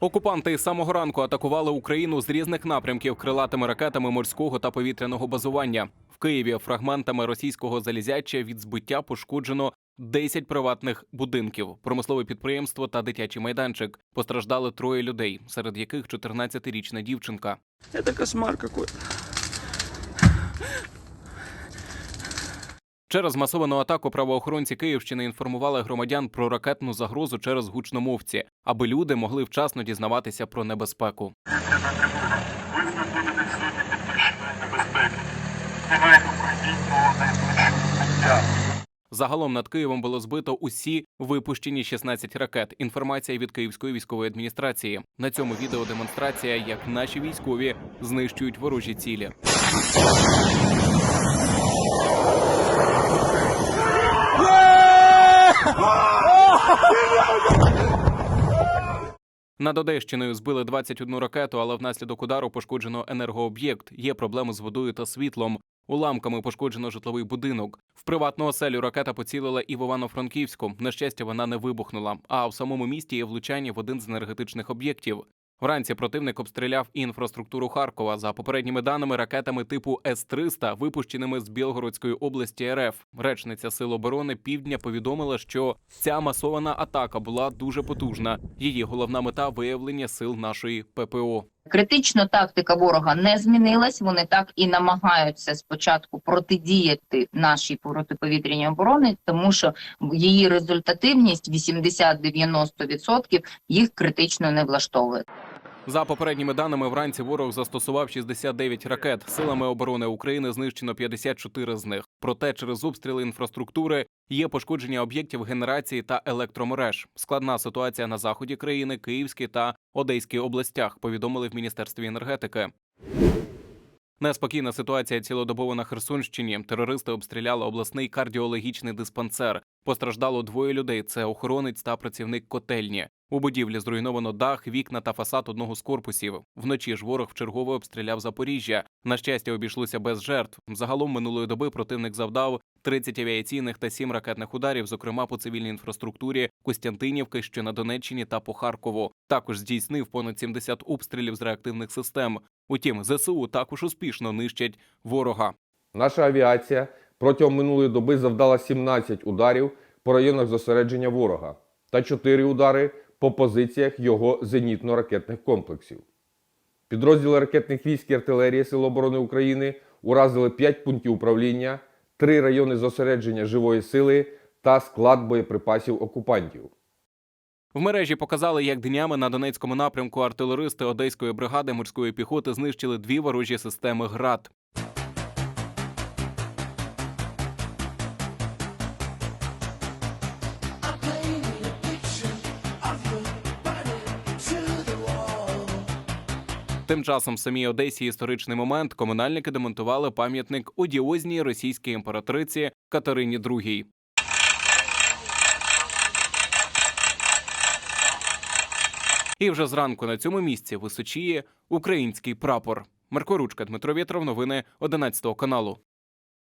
Окупанти з самого ранку атакували Україну з різних напрямків крилатими ракетами морського та повітряного базування. В Києві фрагментами російського залізяча від збиття пошкоджено 10 приватних будинків, промислове підприємство та дитячий майданчик. Постраждали троє людей, серед яких 14-річна дівчинка. Это кошмар какой-то. Через масовану атаку правоохоронці Київщини інформували громадян про ракетну загрозу через гучномовці, аби люди могли вчасно дізнаватися про небезпеку. Загалом над Києвом було збито усі випущені 16 ракет. Інформація від Київської військової адміністрації. На цьому відео демонстрація, як наші військові знищують ворожі цілі. Над Одещиною збили 21 ракету, але внаслідок удару пошкоджено енергооб'єкт. Є проблеми з водою та світлом. Уламками пошкоджено житловий будинок. В приватну оселю ракета поцілила і в Івано-Франківську. На щастя, вона не вибухнула. А в самому місті є влучання в один з енергетичних об'єктів. Вранці противник обстріляв інфраструктуру Харкова. За попередніми даними, ракетами типу С-300, випущеними з Білгородської області РФ. Речниця Сил оборони Півдня повідомила, що ця масована атака була дуже потужна. Її головна мета виявлення сил нашої ППО. Критично тактика ворога не змінилась. Вони так і намагаються спочатку протидіяти нашій протиповітряній обороні, тому що її результативність 80-90% їх критично не влаштовує. За попередніми даними, вранці ворог застосував 69 ракет. Силами оборони України знищено 54 з них. Проте через обстріли інфраструктури є пошкодження об'єктів генерації та електромереж. Складна ситуація на заході країни, Київській та Одеській областях. Повідомили в міністерстві енергетики. Неспокійна ситуація цілодобово на Херсонщині. Терористи обстріляли обласний кардіологічний диспансер. Постраждало двоє людей. Це охоронець та працівник котельні. У будівлі зруйновано дах, вікна та фасад одного з корпусів. Вночі ж ворог вчергово обстріляв Запоріжжя. На щастя, обійшлося без жертв. Загалом минулої доби противник завдав 30 авіаційних та 7 ракетних ударів, зокрема по цивільній інфраструктурі Костянтинівки, що на Донеччині та по Харкову. Також здійснив понад 70 обстрілів з реактивних систем. Утім, ЗСУ також успішно нищать ворога. Наша авіація протягом минулої доби завдала 17 ударів по районах зосередження ворога та 4 удари по позиціях його зенітно-ракетних комплексів. Підрозділи ракетних військ і артилерії Сил оборони України уразили 5 пунктів управління, 3 райони зосередження живої сили та склад боєприпасів окупантів. В мережі показали, як днями на Донецькому напрямку артилеристи Одеської бригади морської піхоти знищили дві ворожі системи ГРАД. Тим часом в самій Одесі історичний момент комунальники демонтували пам'ятник одіозній російській імператриці Катерині II. І вже зранку на цьому місці височіє український прапор. Марко Ручка, Дмитро Вєтров, новини 11 каналу.